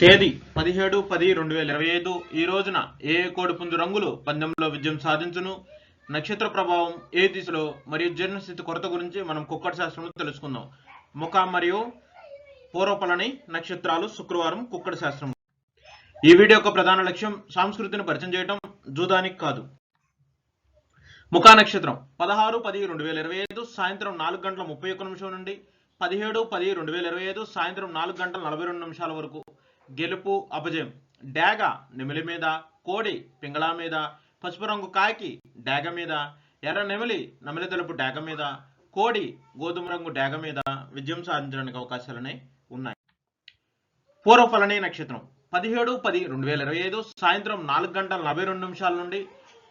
తేదీ పదిహేడు పది రెండు వేల ఇరవై ఐదు. ఈ రోజున ఏ ఏ కోడిపుంజు రంగులు పందెంలో విజయం సాధించును? నక్షత్ర ప్రభావం ఏ దిశలో? మరియు జీర్ణస్థితి కొరత గురించి మనం కుక్కటి శాస్త్రంలో తెలుసుకుందాం. ముఖ మరియు పూర్వపలని నక్షత్రాలు శుక్రవారం కుక్కడి శాస్త్రం. ఈ వీడియో యొక్క ప్రధాన లక్ష్యం సంస్కృతిని పరిచయం చేయడం జూదానికి కాదు. ముఖా నక్షత్రం పదహారు పది రెండు వేల ఇరవై ఐదు సాయంత్రం నాలుగు గంటల ముప్పై ఒక్క నిమిషం నుండి పదిహేడు పది రెండు వేల ఇరవై ఐదు సాయంత్రం నాలుగు గంటల నలభై రెండు నిమిషాల వరకు. గెలుపు అపజయం. డాగ నెమిలి మీద కోడి పింగళ మీద పసుపు రంగు కాకి డాగ మీద ఎర్ర నెమిలి నమిలి తెలుపు డాగ మీద కోడి గోధుమ రంగు డాగ మీద విజయం సాధించడానికి అవకాశాలనే ఉన్నాయి. పూర్వఫలనీ నక్షత్రం. పదిహేడు పది రెండు వేల ఇరవై ఐదు సాయంత్రం నాలుగు గంటల నలభై రెండు నిమిషాల నుండి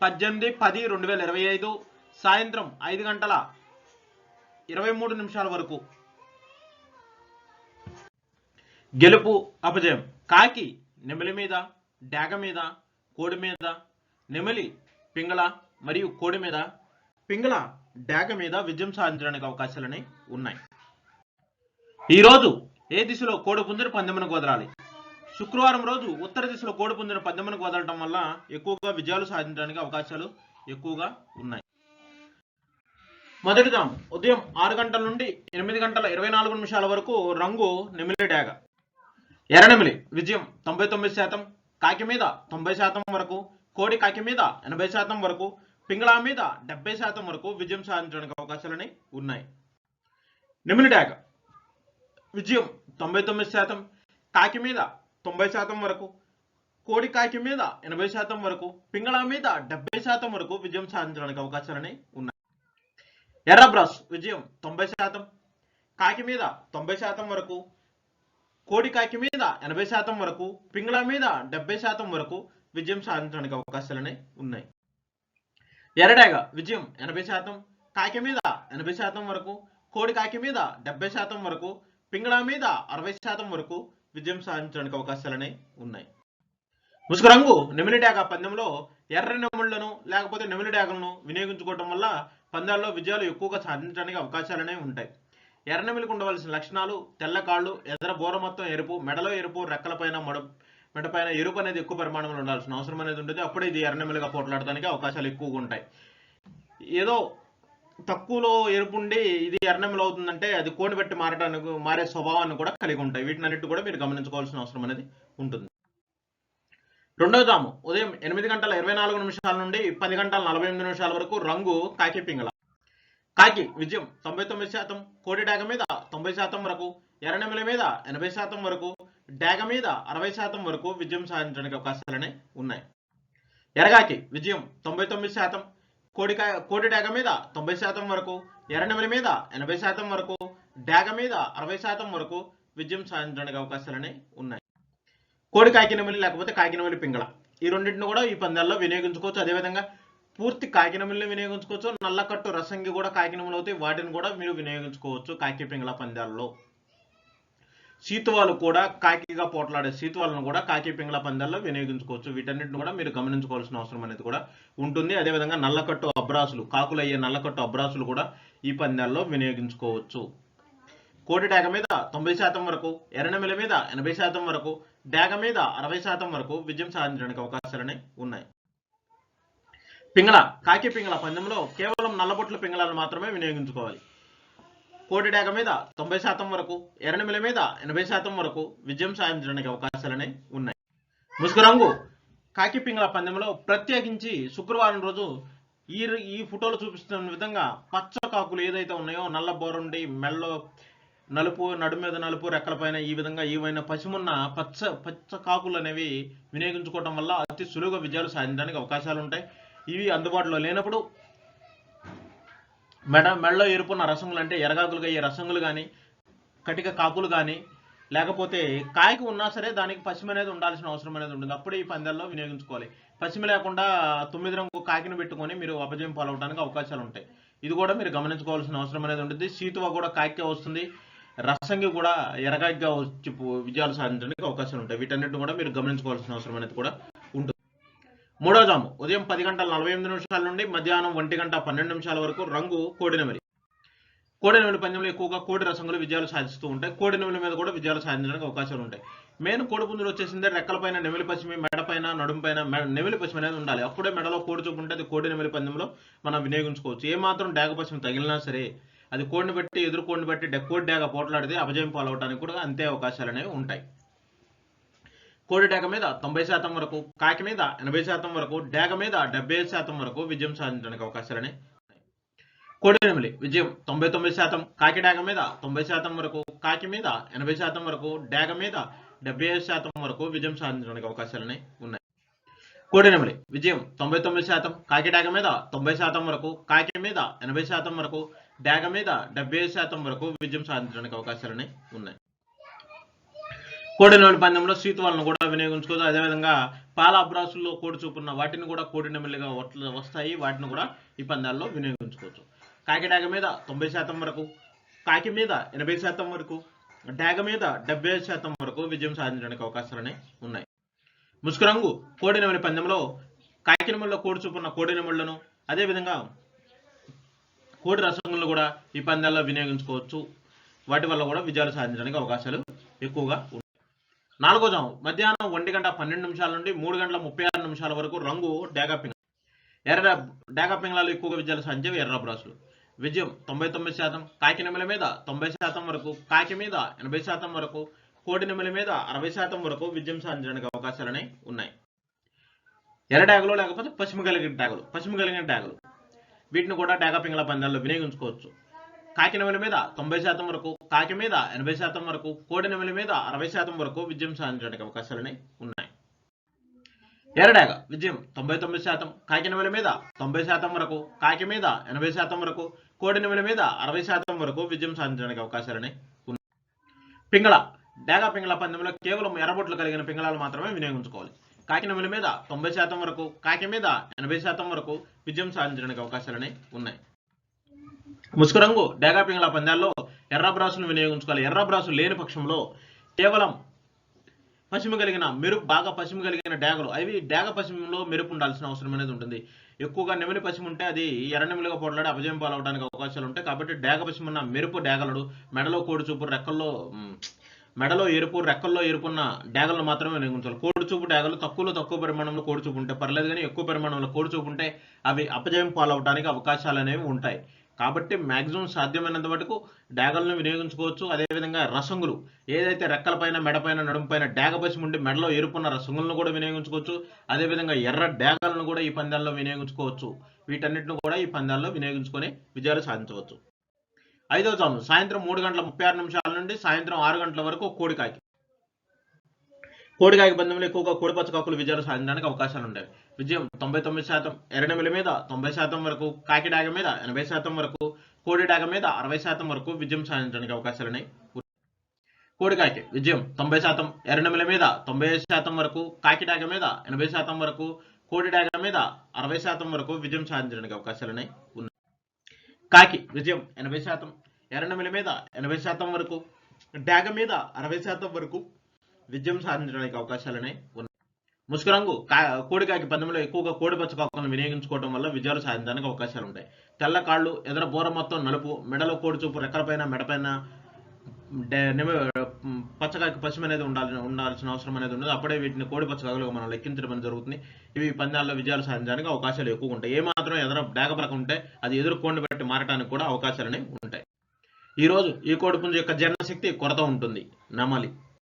పద్దెనిమిది పది రెండు వేల ఇరవై ఐదు సాయంత్రం ఐదు గంటల ఇరవై మూడు నిమిషాల వరకు గెలుపు అపజయం. కాకి నెమలి మీద డాగ మీద కోడి మీద నెమలి పింగళ మరియు కోడి మీద పింగళ డాగ మీద విజయం సాధించడానికి అవకాశాలని ఉన్నాయి. ఈరోజు ఏ దిశలో కోడి పుంజును పందెమునకు కుదరాలి శుక్రవారం రోజు ఉత్తర దిశలో కోడి పుంజును పందెమునకు కుదరటం వల్ల ఎక్కువగా విజయాలు సాధించడానికి అవకాశాలు ఎక్కువగా ఉన్నాయి. మొదటిగా ఉదయం ఆరు గంటల నుండి ఎనిమిది గంటల ఇరవై నాలుగు నిమిషాల వరకు రంగు నెమిలి డాగ. ఎర్రనెమిలి విజయం తొంభై తొమ్మిది శాతం. కాకి మీద తొంభై శాతం వరకు కోడి కాకి మీద ఎనభై శాతం వరకు పింగళా మీద డెబ్బై శాతం వరకు విజయం సాధించడానికి అవకాశాలని ఉన్నాయి. నిమిలి డాగ విజయం తొంభై తొమ్మిది శాతం. కాకి మీద తొంభై శాతం వరకు కోడి కాకి మీద ఎనభై శాతం వరకు పింగళా మీద డెబ్బై శాతం వరకు విజయం సాధించడానికి అవకాశాలని ఉన్నాయి. ఎర్రబ్రాస్ విజయం తొంభై శాతం. కాకి మీద తొంభై శాతం వరకు కోడి కాకి మీద ఎనభై శాతం వరకు పింగళ మీద డెబ్బై శాతం వరకు విజయం సాధించడానికి అవకాశాలనే ఉన్నాయి. ఎరడాగ విజయం ఎనభై శాతం కాకి మీద ఎనభై శాతం వరకు కోడి కాకి మీద డెబ్బై శాతం వరకు పింగళ మీద అరవై శాతం వరకు విజయం సాధించడానికి అవకాశాలనే ఉన్నాయి. ముసుగు రంగు నెమిలి పందెంలో ఎర్ర నెమిళ్ళను లేకపోతే నెమిలి డాగలను వినియోగించుకోవడం వల్ల పందాల్లో విజయాలు ఎక్కువగా సాధించడానికి అవకాశాలనే ఉంటాయి. ఎర్రనెమిలికి ఉండవలసిన లక్షణాలు తెల్ల కాళ్ళు ఎదర బోర మొత్తం ఎరుపు మెడలో ఎరుపు రెక్కలపైన మడ మెడపైన ఎరుపు అనేది ఎక్కువ పరిమాణంలో ఉండాల్సిన అవసరం అనేది ఉంటుంది. అప్పుడే ఇది ఎర్రనెమిలిగా పోట్లాడడానికి అవకాశాలు ఎక్కువగా ఉంటాయి. ఏదో తక్కువలో ఎరుపు ఉండి ఇది ఎర్రనెమిలి అవుతుందంటే అది కోడి పెట్టి మారడానికి మారే స్వభావాన్ని కూడా కలిగి ఉంటాయి. వీటినన్నిటి కూడా మీరు గమనించుకోవాల్సిన అవసరం అనేది ఉంటుంది. రెండవ జాము ఉదయం ఎనిమిది గంటల ఇరవై నాలుగు నిమిషాల నుండి పది గంటల నలభై ఎనిమిది నిమిషాల వరకు రంగు కాకి పింగళ. కాకి విజయం. తొంభై తొమ్మిది శాతం కోడి డాగ మీద తొంభై శాతం వరకు ఎర్రనెమల మీద ఎనభై శాతం వరకు డాగ మీద అరవై శాతం వరకు విజయం సాధించడానికి అవకాశాలనే ఉన్నాయి. ఎరగాకి విజయం తొంభై తొమ్మిది శాతం కోడికాయ కోడి డాగ మీద తొంభై శాతం వరకు ఎర్రనెమల మీద ఎనభై శాతం వరకు డాగ మీద అరవై శాతం వరకు విజయం సాధించడానికి అవకాశాలని ఉన్నాయి. కోడి కాకినమలి లేకపోతే కాకినమలి పింగళ. ఈ రెండింటిని కూడా ఈ పందాల్లో వినియోగించుకోవచ్చు. అదేవిధంగా పూర్తి కాకినెమలిని వినియోగించుకోవచ్చు. నల్లకట్టు రసంగి కూడా కాకినములు అవుతాయి. వాటిని కూడా మీరు వినియోగించుకోవచ్చు కాకి పింగళ పందాల్లో. సీతువాలు కూడా కాకిగా పోట్లాడే సీతువాలను కూడా కాకి పింగళ పందాల్లో వినియోగించుకోవచ్చు. వీటన్నిటిని కూడా మీరు గమనించుకోవాల్సిన అవసరం అనేది కూడా ఉంటుంది. అదేవిధంగా నల్లకట్టు అబ్రాసులు కాకులు అయ్యే నల్లకట్టు అబ్రాసులు కూడా ఈ పందాల్లో వినియోగించుకోవచ్చు. కోటి డాగ మీద తొంభై శాతం వరకు ఎర్రనెమిల మీద ఎనభై శాతం వరకు డాగ మీద అరవై శాతం వరకు విజయం సాధించడానికి అవకాశాలనే ఉన్నాయి. పింగళ కాకి పింగళ పందెంలో కేవలం నల్లబొట్ల పింగళాలను మాత్రమే వినియోగించుకోవాలి. కోటి డేగ మీద తొంభై శాతం వరకు ఎర్రనిమిల మీద ఎనభై శాతం వరకు విజయం సాధించడానికి అవకాశాలనే ఉన్నాయి. ముసుగు రంగు కాకి పింగళ పందెంలో ప్రత్యేకించి శుక్రవారం రోజు ఈ ఈ ఫోటోలు చూపిస్తున్న విధంగా పచ్చ కాకులు ఏదైతే ఉన్నాయో నల్ల బోరుండి మెల్లో నలుపు నడుము మీద నలుపు రెక్కలపైన ఈ విధంగా ఏవైనా పసిమున్న పచ్చ పచ్చ కాకులు అనేవి వినియోగించుకోవడం వల్ల అతి సులువుగా విజయాలు సాధించడానికి అవకాశాలు ఉంటాయి. ఇవి అందుబాటులో లేనప్పుడు మెడ మెడలో ఎరుపున్న రసములు అంటే ఎరగాకులుగా అయ్యే రసములు కానీ కటిక కాకులు కానీ లేకపోతే కాయకు ఉన్నా సరే దానికి పసిమి అనేది ఉండాల్సిన అవసరం అనేది ఉంటుంది. అప్పుడే ఈ పందాల్లో వినియోగించుకోవాలి. పసిమి లేకుండా తొమ్మిది రంగు కాకిని పెట్టుకొని మీరు అపజయం పాలవడానికి అవకాశాలు ఉంటాయి. ఇది కూడా మీరు గమనించుకోవాల్సిన అవసరం అనేది ఉంటుంది. సీతువ కూడా కాకిగా వస్తుంది. రసంగి కూడా ఎరగాకిగా వచ్చి విజయాలు సాధించడానికి అవకాశాలు ఉంటాయి. వీటన్నిటిని కూడా మీరు గమనించుకోవాల్సిన అవసరం అనేది కూడా మూడో జాము. ఉదయం పది గంటల నలభై ఎనిమిది నిమిషాల నుండి మధ్యాహ్నం ఒంటి గంట పన్నెండు నిమిషాల వరకు రంగు కోడినెమలి. కోడి నెమలి పందెంలో ఎక్కువగా కోడి రసంగులు విజయాలు సాధిస్తూ ఉంటాయి. కోడి నెమలి మీద కూడా విజయాలు సాధించడానికి అవకాశాలు ఉంటాయి. మెయిన్ కోడి పుంజులు వచ్చేసిందే రెక్కలపైన నెమిలి పశ్చిమి మెడపైన నడుంపైన నెమిలి పశ్చిమి అనేది ఉండాలి. అప్పుడే మెడలో కోడి చూపు ఉంటే అది కోడి నెమిలి పందెంలో మనం వినియోగించుకోవచ్చు. ఏ మాత్రం డాగ పశ్చిమి తగిలినా సరే అది కోడిని బట్టి ఎదురు కోడిని బట్టి డెక్కోడి కోడి డాగ పోట్లాడితే అపజయం పాలవడానికి కూడా అంతే అవకాశాలు అనేవి ఉంటాయి. కోడి డేగ మీద తొంభై శాతం వరకు కాకి మీద ఎనభై శాతం వరకు డేగ మీద డెబ్బై శాతం వరకు విజయం సాధించడానికి అవకాశాలని కోడి నెమలి విజయం తొంభై తొమ్మిది శాతం కాకి డేగ మీద తొంభై శాతం వరకు కాకి మీద ఎనభై శాతం వరకు డేగ మీద డెబ్బై ఐదు శాతం వరకు విజయం సాధించడానికి అవకాశాలని ఉన్నాయి. కోడి నెమలి విజయం తొంభై తొమ్మిది శాతం కాకి డేగ మీద తొంభై శాతం వరకు కాకి మీద ఎనభై శాతం వరకు డేగ మీద డెబ్బై ఐదు శాతం వరకు విజయం సాధించడానికి అవకాశాలని ఉన్నాయి. కోడి పందెంలో సీతు కూడా వినియోగించుకోవచ్చు. అదేవిధంగా పాల అబ్రాసుల్లో కోడి చూపున్న వాటిని కూడా కోడి నెమలిగా వస్తాయి. వాటిని కూడా ఈ పందాల్లో వినియోగించుకోవచ్చు. కాకి డాగ మీద తొంభై శాతం వరకు కాకి మీద ఎనభై శాతం వరకు డాగ మీద డెబ్బై శాతం వరకు విజయం సాధించడానికి అవకాశాలనే ఉన్నాయి. ముసుకురంగు కోడి నెమలి పందెంలో కాకి నెమలిలో కోడి చూపున్న కోడి నెమళ్ళను అదేవిధంగా కోడి రసంగులను కూడా ఈ పందాల్లో వినియోగించుకోవచ్చు. వాటి వల్ల కూడా విజయాలు సాధించడానికి అవకాశాలు ఎక్కువగా ఉన్నాయి నాలుగో జాము. మధ్యాహ్నం ఒంటి గంట పన్నెండు నిమిషాల నుండి మూడు గంటల ముప్పై ఆరు నిమిషాల వరకు రంగు డేగా పింగ ఎర్ర డేగా పింగళాలు ఎక్కువగా విజయాలు సాధించేవి ఎర్ర బ్రాసులు. విజయం తొంభై తొమ్మిది శాతం. కాకి నెమల మీద తొంభై శాతం వరకు కాకి మీద ఎనభై శాతం వరకు కోడి నెమల మీద అరవై శాతం వరకు విజయం సాధించడానికి అవకాశాలనే ఉన్నాయి. ఎర్ర డాగులు లేకపోతే పశ్చిమ కలిగిన డాగులు పశ్చిమ కలిగిన డాగులు. వీటిని కూడా డేగా పింగళ పందాల్లో వినియోగించుకోవచ్చు. కాకి నెమల మీద తొంభై శాతం వరకు కాకి మీద ఎనభై శాతం వరకు కోడి నెమల మీద అరవై శాతం వరకు విజయం సాధించడానికి అవకాశాలని ఉన్నాయి. ఎరడాగ విజయం తొంభై తొమ్మిది శాతం కాకి నెమల మీద తొంభై శాతం వరకు కాకి మీద ఎనభై శాతం వరకు కోడి నెమలి మీద అరవై శాతం వరకు విజయం సాధించడానికి అవకాశాలని ఉన్నాయి. పింగళ డేగ పింగళ పందెంలో కేవలం ఎర్రబొట్లు కలిగిన పింగళాలు మాత్రమే వినియోగించుకోవాలి. కాకి మీద తొంభై శాతం వరకు కాకి మీద ఎనభై శాతం వరకు విజయం సాధించడానికి అవకాశాలని ఉన్నాయి. ముసుగు రంగు డేగా పింగళ పందాల్లో ఎర్ర బ్రాసును వినియోగించుకోవాలి. ఎర్ర బ్రాసులు లేని పక్షంలో కేవలం పశ్చిమ కలిగిన మెరుపు బాగా పశ్చిమ కలిగిన డేగలు. అవి డేగ పశ్చిమంలో మెరుపు ఉండాల్సిన అవసరం అనేది ఉంటుంది. ఎక్కువగా నెమిలి పశ్చిమ ఉంటే అది ఎర్ర నెమిలిగా పోట్లాడి అపజయం పాలవడానికి అవకాశాలు ఉంటాయి. కాబట్టి డేగ పశ్చిమ ఉన్న మెరుపు డేగలడు. మెడలో కోడి చూపు రెక్కల్లో మెడలో ఎరుపు రెక్కల్లో ఎరుపున్న డేగలను మాత్రమే వినియోగించాలి కోడి చూపు డేగలు తక్కువలో తక్కువ పరిమాణంలో కోడిచూపు ఉంటే పర్లేదు కానీ ఎక్కువ పరిమాణంలో కోడిచూపు ఉంటే అవి అపజయం పాలవడానికి అవకాశాలు అనేవి ఉంటాయి. కాబట్టి మ్యాక్సిమం సాధ్యమైనంత వరకు డాగలను వినియోగించుకోవచ్చు. అదేవిధంగా రసంగులు ఏదైతే రెక్కలపైన మెడపైన నడుంపైన డాగ పసి ఉండి మెడలో ఎరుపున్న రసంగులను కూడా వినియోగించుకోవచ్చు. అదేవిధంగా ఎర్ర డాగలను కూడా ఈ పందాల్లో వినియోగించుకోవచ్చు. వీటన్నిటిని కూడా ఈ పందాల్లో వినియోగించుకొని విజయాలు సాధించవచ్చు. ఐదవ జాము సాయంత్రం మూడు గంటల ముప్పై ఆరు నిమిషాల నుండి సాయంత్రం ఆరు గంటల వరకు కోడికాకి. కోడికాకి పందెంలో ఎక్కువగా కోడిపచ్చ కాకులు విజయాలు సాధించడానికి అవకాశాలు ఉంటాయి విజయం తొంభై తొమ్మిది శాతం ఎర్రనెమిలి మీద తొంభై శాతం వరకు కాకి డాగ మీద ఎనభై శాతం వరకు కోడి డాగ మీద అరవై శాతం వరకు విజయం సాధించడానికి అవకాశాలున్నాయి కోడికాకి విజయం తొంభై శాతం ఎర్రనెమిలి మీద తొంభై ఐదు శాతం వరకు కాకిడాగ మీద ఎనభై శాతం వరకు కోడి డాగ మీద అరవై శాతం వరకు విజయం సాధించడానికి అవకాశాలున్నాయి ఉన్నాయి. కాకి విజయం ఎనభై శాతం ఎర్రనెమిలి మీద ఎనభై శాతం వరకు డాగ మీద అరవై శాతం వరకు విజయం సాధించడానికి అవకాశాలున్నాయి ఉన్నాయి. ముసుగు రంగు కా కోడికాకి పందెంలో ఎక్కువగా కోడి పచ్చ కాకులను వినియోగించుకోవడం వల్ల విజయాలు సాధించడానికి అవకాశాలు ఉంటాయి. తెల్ల కాళ్ళు ఎదర బోర మొత్తం నలుపు మెడలో కోడి చూపు రెక్కలపైన మెడపైన డే- పచ్చకాకి పశ్చిమ అనేది ఉండాలి ఉండాల్సిన అవసరం అనేది ఉండదు. అప్పుడే వీటిని కోడి పచ్చకాకులుగా మనం లెక్కించడం జరుగుతుంది. ఇవి పందాల్లో విజయాలు సాధించడానికి అవకాశాలు ఎక్కువ ఉంటాయి. ఏ మాత్రం ఎదర డాగపలక ఉంటే అది ఎదురు కోడిని బట్టి మారటానికి కూడా అవకాశాలు అనేవి ఉంటాయి. ఈ రోజు ఈ కోడి పుంజు యొక్క జీర్ణశక్తి కొరత ఉంటుంది. నమలి.